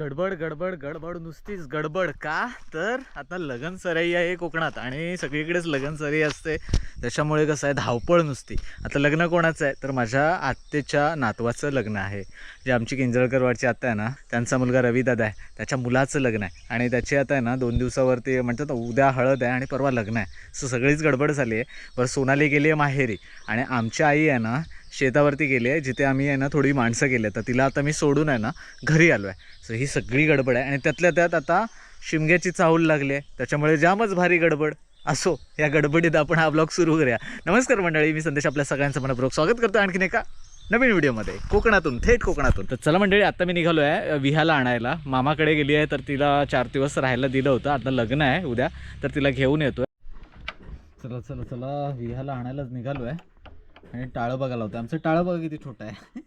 गडबड गडबड गडबड नुसतीच गडबड. का? तर आता लगन सराई आहे कोकणात आणि सगळीकडेच लगन सराई असते. त्याच्यामुळे कसं आहे धावपळ नुसती. आता लग्न कोणाचं आहे? तर माझ्या आत्तेच्या नातवाचं लग्न आहे. जे आमची किंजळकरवाडची आत्ता आहे ना त्यांचा मुलगा रविदादा आहे. त्याच्या मुलाचं लग्न आहे. आणि त्याची आता आहे ना दोन दिवसावरती म्हणतात उद्या हळद आहे आणि परवा लग्न आहे. सो सगळीच गडबड झाली आहे. बरं सोनाली गेली आहे माहेरी. आणि आमची आई आहे ना शेतावरती गेली आहे जिथे आम्ही आहे ना थोडी माणसं केली तर तिला आता मी सोडून आहे ना घरी आलो आहे. सो ही सगळी गडबड आहे. आणि त्यातल्या त्यात आता शिमग्याची चाहूल लागली आहे. त्याच्यामुळे जामच भारी गडबड. असो या गडबडीत आपण हा ब्लॉग सुरू करूया. नमस्कार मंडळी मी संदेश आपल्या सगळ्यांचं मनपूर्वक स्वागत करतो आणखीन एका नवीन व्हिडिओमध्ये. कोकणातून थेट कोकणातून. तर चला मंडळी आता मी निघालो आहे विहाला आणायला. मामाकडे गेली आहे तर तिला चार दिवस राहायला दिलं होतं. आता लग्न आहे उद्या तर तिला घेऊन येतो चला चला चला. विहाला आणायलाच निघालो आहे. आणि टाळं बघायला होतं आमचं टाळं बघा किती छोटं आहे.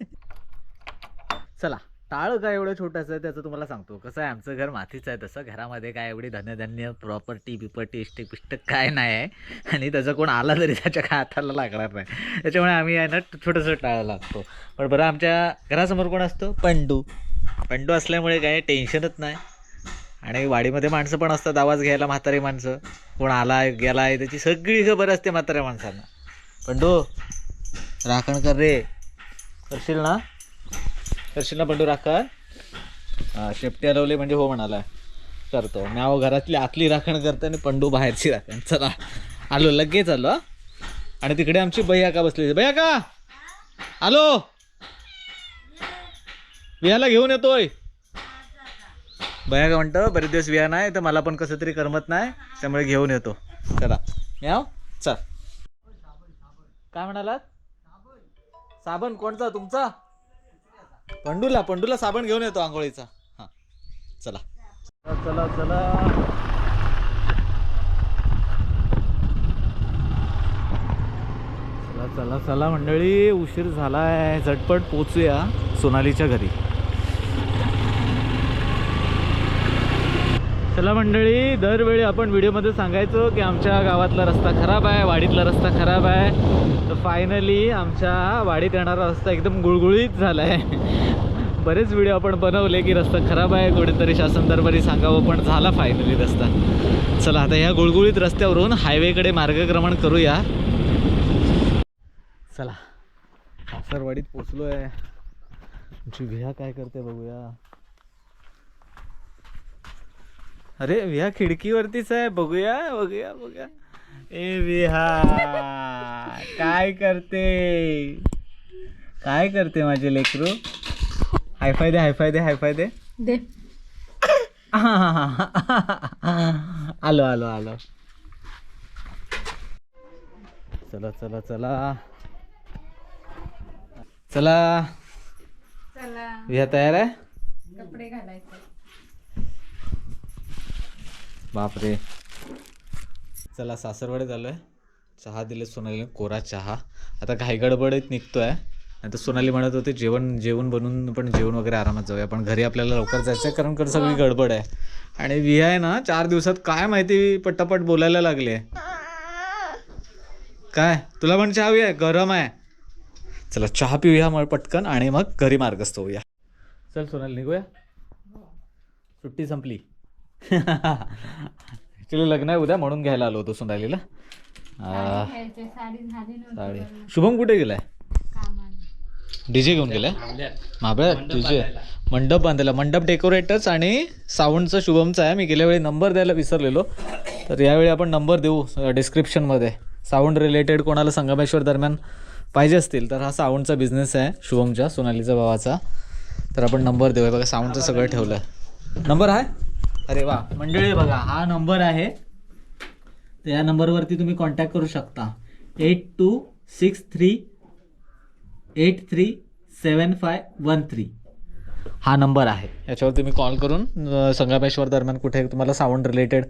चला टाळं काय एवढं छोटंसं आहे त्याचं तुम्हाला सांगतो. कसं आहे आमचं घर मातीचं आहे तसं. घरामध्ये काय एवढी धनधान्य प्रॉपर्टी बिपर्टी इष्टिक पिष्टक काय नाही आहे. आणि त्याचं कोण आला तरी त्याच्या काय हाताला लागणार नाही. त्याच्यामुळे आम्ही आहे ना छोटंसं टाळं लागतो. पण बरं आमच्या घरासमोर कोण असतो? पंडू. पंडू असल्यामुळे काय टेन्शनच नाही. आणि वाडीमध्ये माणसं पण असतात आवाज घ्यायला म्हातारी माणसं. कोण आला गेला आहे त्याची सगळी खबर असते म्हाताऱ्या माणसांना. पंडू राखण कर रे. करशील ना? करशील ना पंडू राखण? हा शेपटी हलवली म्हणजे हो म्हणाला. करतो. म्याव घरातली आतली राखण करते आणि पंडू बाहेरची राखण. चला. आलो लगेच आलो आणि तिकडे आमची बया का बसली बया का? आलो. वियाला घेऊन येतोय. बया का म्हणतो बरेच दिवस विया नाही तर मला पण कसं तरी करमत नाही त्यामुळे घेऊन येतो. चला. म्याव चल. काय म्हणालात? साबण कोणचा तुमचा? पंडूला पंडूला साबण घेऊन येतो आंघोळीचा. हां. चला. चला चला. चला चला चला मंडळी उशीर झालाय. झटपट पोचूया सोनालीच्या घरी. चला मंडळी दरवेळी आपण व्हिडिओमध्ये सांगायचो की आमच्या गावातला रस्ता खराब आहे वाडीतला रस्ता खराब आहे. तर फायनली आमच्या वाडीत येणारा रस्ता एकदम गुळगुळीत झाला आहे बरेच व्हिडिओ आपण बनवले की रस्ता खराब आहे कुठेतरी शासन दरबारी सांगावं पण झाला फायनली रस्ता. चला आता ह्या गुळगुळीत रस्त्यावरून हायवेकडे मार्गक्रमण करूया. चला सासरवाडीत पोचलो आहे आमची भिया काय करते बघूया. अरे विहा खिडकीवरतीच आहे बघूया बघूया बघूया. ए विहा काय करते? काय करते माझे लेकरू? हायफाय दे हायफाय दे हायफाय दे. दे. आलो आलो आलो. चला चला चला. चला. चला. विहा तयार आहे? कपडे घालायचे. बापरे. चला सासरवाडीत आलो आहे चहा दिले सोनालीने कोरा चहा. आता घाई गडबडीत निघतो आहे नाही तर सोनाली म्हणत होते जेवण जेवण बनवून पण जेवण वगैरे आरामात जाऊया. पण घरी आपल्याला लवकर जायचं आहे कारण कारण सगळी गडबड आहे. आणि विहा आहे ना चार दिवसात काय माहिती पट्टापट बोलायला लागले. काय? तुला पण चहा हवी आहे? गरम आहे. चला चहा पिऊया मग पटकन आणि मग घरी मार्गस्थ होऊया. चल सोनाली निघूया. सुट्टी संपली. ॲक्च्युली लग्न आहे उद्या म्हणून घ्यायला आलो होतो सोनालीला आ, साडी शुभम कुठे गेलाय? कामाला. डीजे घेऊन गेलाय? महाबळ्यात डीजे. मंडप बांधायला. मंडप डेकोरेटर्स आणि साऊंडचा शुभमचा आहे. मी गेल्या वेळी नंबर द्यायला विसरलेलो. तर यावेळी आपण नंबर देऊ डिस्क्रिप्शनमध्ये साऊंड रिलेटेड कोणाला संगमेश्वर दरम्यान पाहिजे असतील तर हा साऊंडचा बिझनेस आहे शुभमच्या सोनालीचा भावाचा. तर आपण नंबर देऊया. बघा साऊंडचं सगळं ठेवलं आहे नंबर आहे? अरे वा. मंडळी बघा हा नंबर आहे. तर या नंबरवरती तुम्ही कॉन्टॅक्ट करू शकता. Eight two six three eight three seven five one three हा नंबर आहे. याच्यावर तुम्ही कॉल करून संगमेश्वर दरम्यान कुठे तुम्हाला साऊंड रिलेटेड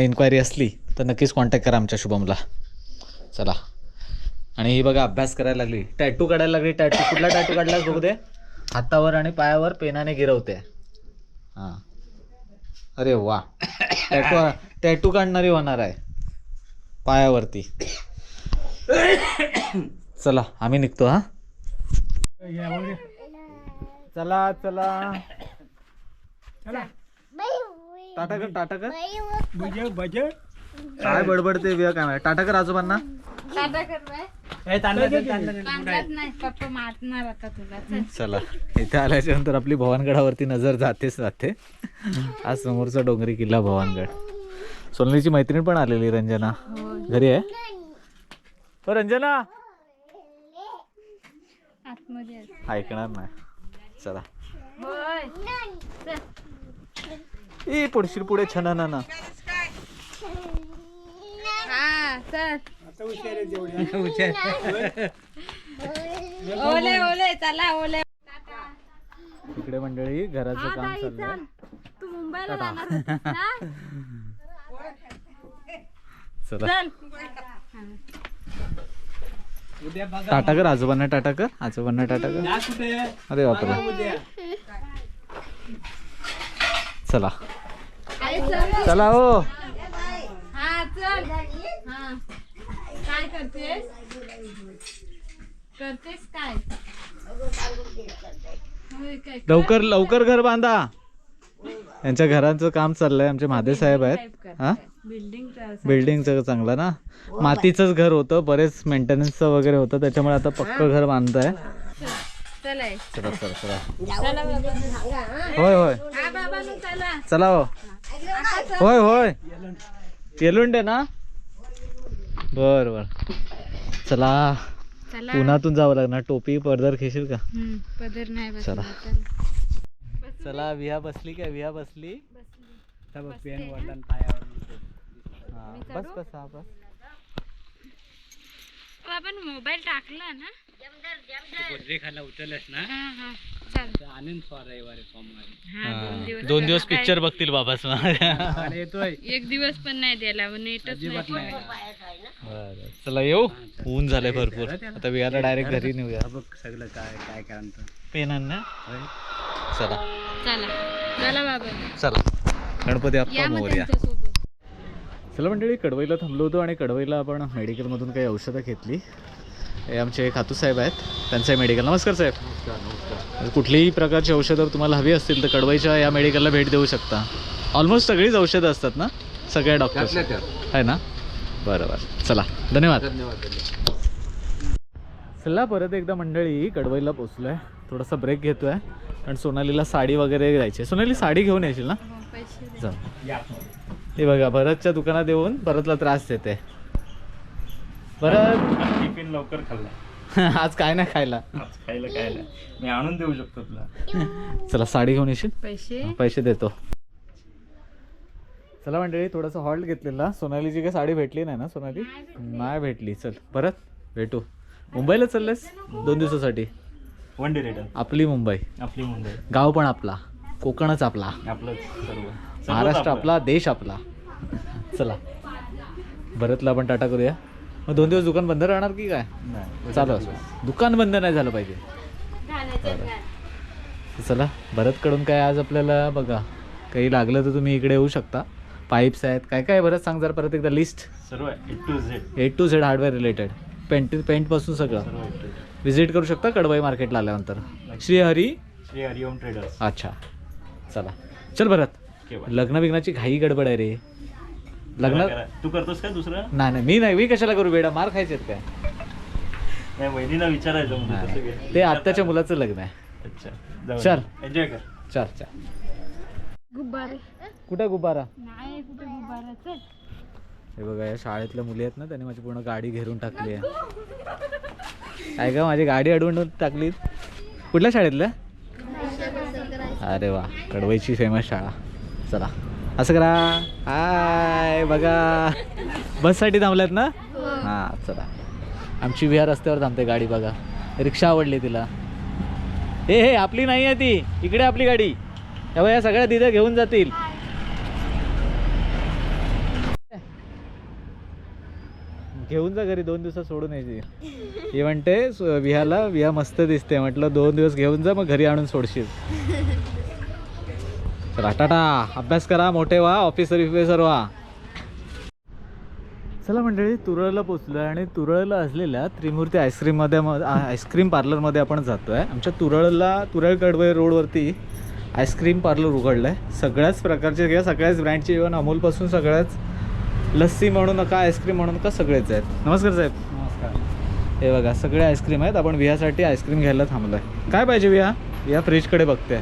इन्क्वायरी असली तर नक्कीच कॉन्टॅक्ट करा आमच्या शुभमला. चला. आणि ही बघा अभ्यास करायला लागली. टॅटू काढायला लागली. टॅटू कुठला टॅटू काढलास बघू दे. हातावर आणि पायावर पेनाने गिरवते. हां. अरे वा. टॅटू टॅटू काढणारी होणार आहे. पायावरती. चला आम्ही निघतो हा. चला चला. टाटाकर टाटाकर बजे बजे. काय बडबडते विया काय माहिती. टाटाकर आजोबांना. टाटा कर तांदळाचं कांदाच नाही पप्पा मारणार आता तुला. चल. चला इथे आल्याच्यानंतर आपली भवानगडावरती नजर जातेच जाते. आज समोरचा डोंगरी किल्ला भवानगड. सोनलीची मैत्रीण पण आलेली रंजना. घरी आहे? हो रंजना! आतमध्ये आहे. ऐकणार नाही. चला. होय. चल. ए पडशील पुढे छान ना ना हा चल. आता हुशार आहे तेवढे ओले ओले चला ओले. इकडे मंडळी घराचं काम चाललंय. तू मुंबईला जाणार होतीस ना? चला. चल. उद्या बघा. टाटाकर आजोबांना टाटाकर आजोबांना टाटाकर जा कुठे? अरे बापरे. उद्या. चला. अरे चल. चला हो. हा चल. हा. काय करतेस? करतेस काय? होय काय लवकर लवकर घर बांधा. यांच्या घराचं काम चाललंय आमचे महादेव साहेब आहेत. हा? बिल्डिंगचा बिल्डिंगचं चांगलं ना? मातीचंच घर होतं बरेच मेंटेनन्सचं वगैरे होतं त्याच्यामुळे आता पक्क घर बांधताय. चला चला. चला चला चला. बाबा. होय होय. हा बाबा चला. चला हो. होय होय. येलुंडे ना? बर बर. चला. उन्हातून जावं लागणार. टोपी पडदर खेशील का? हम्म, पदर नाही चला. चला. विहा बसली काय? विहा बसली. हा, बस बस हा बस. आपण मोबाईल टाकला ना. खायला उचलस ना? रविवारी सोमवारी हा दोन दिवस पिक्चर बघतील आणि येतोय. एक दिवस पण नाही द्यायला नेटच अजिबात नाही. नाही चला येऊ. ऊन झालंय भरपूर. आता विहारला डायरेक्ट घरी नेऊया हा बघ सगळं काय काय करायचं पेन आण ना चला. चला. चला बाबा. चला. गणपती या अप्पा मग मोर्या. त्यांच्यासोबत. चला मंडळी कडवईला थांबलो होतो आणि कडवईला आपण मेडिकलमधून काही औषधं घेतली. हे आमचे खातू साहेब आहेत. त्यांचं आहे मेडिकल नमस्कार साहेब. कुठलीही प्रकारची औषधं तुम्हाला हवी असतील तर कडवईच्या या मेडिकलला भेट देऊ शकता. ऑलमोस्ट सगळीच औषधं असतात ना? सगळ्या डॉक्टर आहे ना? बरं बरं. चला धन्यवाद. चला परत एकदा मंडळी कडवईला पोचलो आहे थोडासा ब्रेक घेतो आहे कारण सोनालीला साडी वगैरे द्यायची आहे. सोनाली साडी घेऊन येशील ना? हो, हे बघा भरतच्या दुकानात येऊन भरतला त्रास देते. भरत टिफिन लवकर खाल्ला. आज काय नाही खायला? आज खायला काय नाही. मी आणून देऊ शकतो तुला. चला साडी घेऊन येशील? पैसे? पैसे देतो. चला मंडळी थोडंसं हॉल्ट घेतलेला. सोनालीची काही साडी भेटली नाही ना सोनाली? नाही भेटली. चल परत भेटू. मुंबईला चाललेस? दोन दिवसासाठी. वन डे रिटर्न आपली मुंबई. आपली मुंबई. गाव पण आपला. कोकणच आपला. आपलं सर्व. महाराष्ट्र आपलं. आपला देश आपला. चला. भरतला आपण टाटा करूया. मग दोन दिवस दुकान बंद राहणार की काय? नाही. चालू असो. दुकान बंद नाही झालं पाहिजे. चला भरतकडून काय आज आपल्याला बघा काही लागलं तर तुम्ही इकडे येऊ शकता. पाईप्स आहेत काय काय भरत सांग जरा परत एकदा लिस्ट सर्व A to Z A to Z hardware related paint पेंटपासून सगळं. व्हिजिट करू शकता कडबाई मार्केटला आल्यानंतर. श्री हरी श्री हरिओम ट्रेडर्स अच्छा. चला. चल भरत. केव्हा लग्न बिग्नाची घाई गडबड आहे रे. लग्न करा. तू करतोस का दुसरं? नाही नाही मी नाही मी कशाला करू बेडा? मार खायचे काय? नाही वहिनीला विचारायचं म्हणजे तसं. ते आत्ताच्या मुलाचं लग्न आहे. अच्छा जाऊ चल. एन्जॉय कर. चल चल. गुब्बारे. कुठं गुब्बारा? नाही कुठे गुब्बारा चल हे बघा या शाळेतल्या मुली आहेत ना त्यांनी माझी पूर्ण गाडी घेरून टाकली आहे. काय का माझी गाडी अडवून टाकली? कुठल्या शाळेतल्या अरे वा कडवईची फेमस शाळा. चला. असं करा. हाय बघा. बससाठी थांबल्यात ना? हां. चला. आमची विहार रस्त्यावर थांबते गाडी बघा. रिक्षा आवडली तिला. हे हे आपली नाही आहे ती. इकडे आपली गाडी. तेव्हा या सगळ्या तिथे घेऊन जातील. घेऊन जा घरी दोन दिवसात सोडून यायची ही म्हणते विहाला विहा मस्त दिसते. म्हटलं दोन दिवस घेऊन जा मग घरी आणून सोडशील. चला टाटा. अभ्यास करा मोठे व्हा ऑफिसर विफिसर व्हा. चला मंडळी तुरळला पोचलो आहे आणि तुरळला असलेल्या त्रिमूर्ती आईस्क्रीममध्ये आईस्क्रीम पार्लरमध्ये आपण जातो आहे आमच्या तुरळला तुरळ कडवय रोडवरती आईस्क्रीम पार्लर उघडलं आहे सगळ्याच प्रकारचे किंवा सगळ्याच ब्रँडचे इवन अमूलपासून सगळ्याच लस्सी म्हणू नका आईस्क्रीम म्हणू नका सगळेच आहेत. नमस्कार साहेब. नमस्कार. हे बघा सगळे आईस्क्रीम आहेत. आपण विहासाठी आईस्क्रीम घ्यायला थांबलो आहे काय पाहिजे विहा? विहा फ्रीजकडे बघते.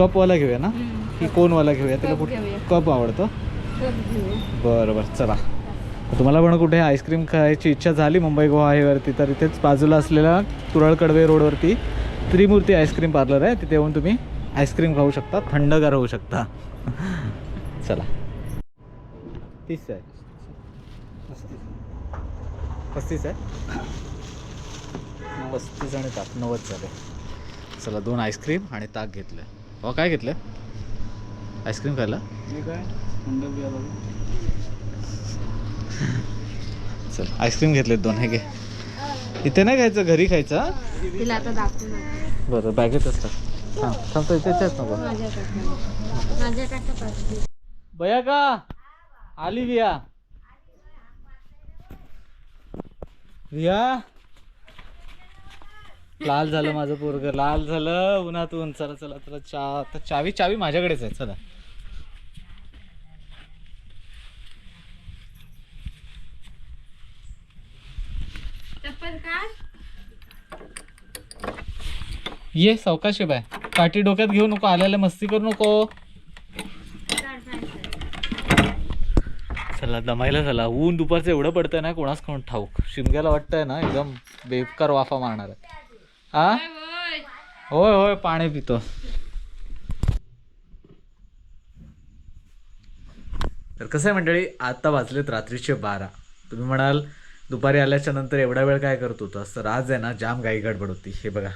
कपवाला घेऊया ना? की कोनवाला घेऊया? कप कुठे. कप आवडतो. बरं बरं चला. तुम्हाला पण कुठे आईस्क्रीम खायची इच्छा झाली मुंबई गोवा हायवेवरती तर इथेच बाजूला असलेल्या तुरळ कडवे रोडवरती त्रिमूर्ती आईस्क्रीम पार्लर आहे. तिथे येऊन तुम्ही आईस्क्रीम खाऊ शकता थंडगार होऊ शकता. चला. तीस आहे. पस्तीस आहे. पस्तीस आणि ताक नव्वद झाले. चला दोन आईस्क्रीम आणि ताक घेतलं हो काय घेतलं? आईस्क्रीम खायला? चल आईस्क्रीम घेतलेत दोन हे घे. इथे नाही खायचं घरी खायचं? तिला आता दाखवून आण. बरं बॅगेत असतात. हां थांबतो इथेच नको. बया का? आली विया विया लाल झालं माझं पोरग. लाल झालं उन्हातून. चला चला चला चा आता चावी चावी माझ्याकडेच आहे. चला. ये सावकाशी बाय. काठी डोक्यात घेऊ नको आल्याला मस्ती करू नको. चला दमायला झाला ऊन दुपारचं एवढं पडतंय ना कोणाच कोण ठाऊक. शिमग्याला वाटतंय ना एकदम बेकार वाफा मारणार आहे. हा? होय. होय. पाणी पितो. तर कसं आहे मंडळी आता वाजलेत रात्रीचे बारा. तुम्ही म्हणाल दुपारी आल्याच्यानंतर एवढा वेळ काय करत होतास? तर आज आहे ना जाम गाई गडबड होती. हे बघा.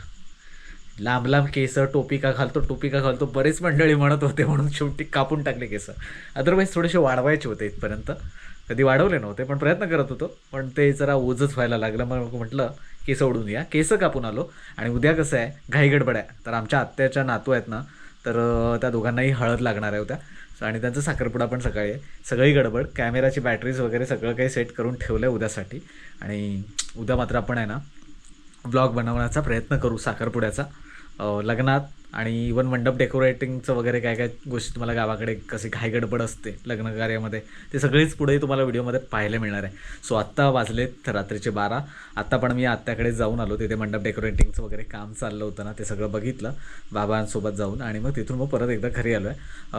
लांब लांब केस टोपी का घालतो टोपी का घालतो बरेच मंडळी म्हणत होते म्हणून शेवटी कापून टाकले केस. अदरवाईज थोडेसे वाढवायचे होते इथपर्यंत. कधी वाढवले नव्हते पण प्रयत्न करत होतो. पण ते जरा ओझच व्हायला लागलं. मग म्हटलं केस ओढून या. केस कापून आलो. आणि उद्या कसं आहे घाई गडबड आहे. तर आमच्या आत्याच्या नातू आहेत ना तर त्या दोघांनाही हळद लागणार आहे होत्या आणि त्यांचा साखरपुडा पण सकाळी आहे. सगळी गडबड कॅमेराची बॅटरीज वगैरे सगळं काही सेट करून ठेवलं आहे उद्यासाठी. आणि उद्या मात्र आपण आहे ना ब्लॉग बनवण्याचा प्रयत्न करू साखरपुड्याचा. लग्नात आणि इवन मंडप डेकोरेटिंगचं वगैरे काय काय गोष्टी तुम्हाला गावाकडे कसे घाय गडबड असते लग्न कार्यामध्ये ते सगळीच पुढे तुम्हाला व्हिडिओमध्ये पाहायला मिळणार आहे. सो आत्ता वाजलेत रात्रीचे बारा. आत्ता पण मी आत्याकडे जाऊन आलो तिथे मंडप डेकोरेटिंगचं वगैरे काम चाललं होतं ना ते सगळं बघितलं. बाबांसोबत जाऊन आणि मग तिथून मग परत एकदा घरी आलो आहे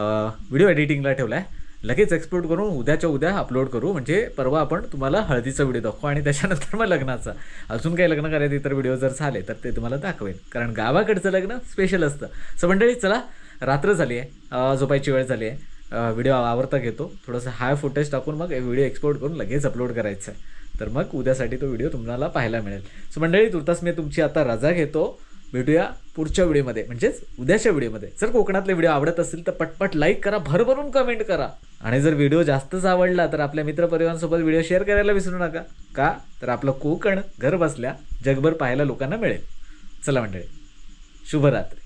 व्हिडिओ एडिटिंगला ठेवला आहे लगेच एक्सपोर्ट करून उद्याच्या उद्या अपलोड करू म्हणजे परवा आपण तुम्हाला हळदीचा व्हिडिओ दाखवू आणि त्याच्यानंतर मग लग्नाचा. अजून काही लग्न करायचे इतर व्हिडिओ जर झाले तर ते तुम्हाला दाखवेन. कारण गावाकडचं लग्न स्पेशल असतं. सो मंडळी चला रात्र झाली आहे. झोपायची वेळ झाली आहे. व्हिडिओ आवडता घेतो. थोडंसं हाय फुटेज टाकून मग व्हिडिओ एक्सपोर्ट करून लगेच अपलोड करायचा आहे. तर मग उद्यासाठी तो व्हिडिओ तुम्हाला पाहायला मिळेल. सो मंडळी तुर्तास मी तुमची आता रजा घेतो. भेटूया पुढच्या व्हिडिओमध्ये. म्हणजेच उद्याच्या व्हिडिओमध्ये. जर कोकणातले व्हिडिओ आवडत असतील तर पटपट लाईक करा भरभरून कमेंट करा. आणि जर व्हिडिओ जास्तच आवडला तर आपल्या मित्रपरिवारांसोबत व्हिडिओ शेअर करायला विसरू नका. का? तर आपलं कोकण घर बसल्या जगभर पाहायला लोकांना मिळेल. चला मंडळी शुभरात्री.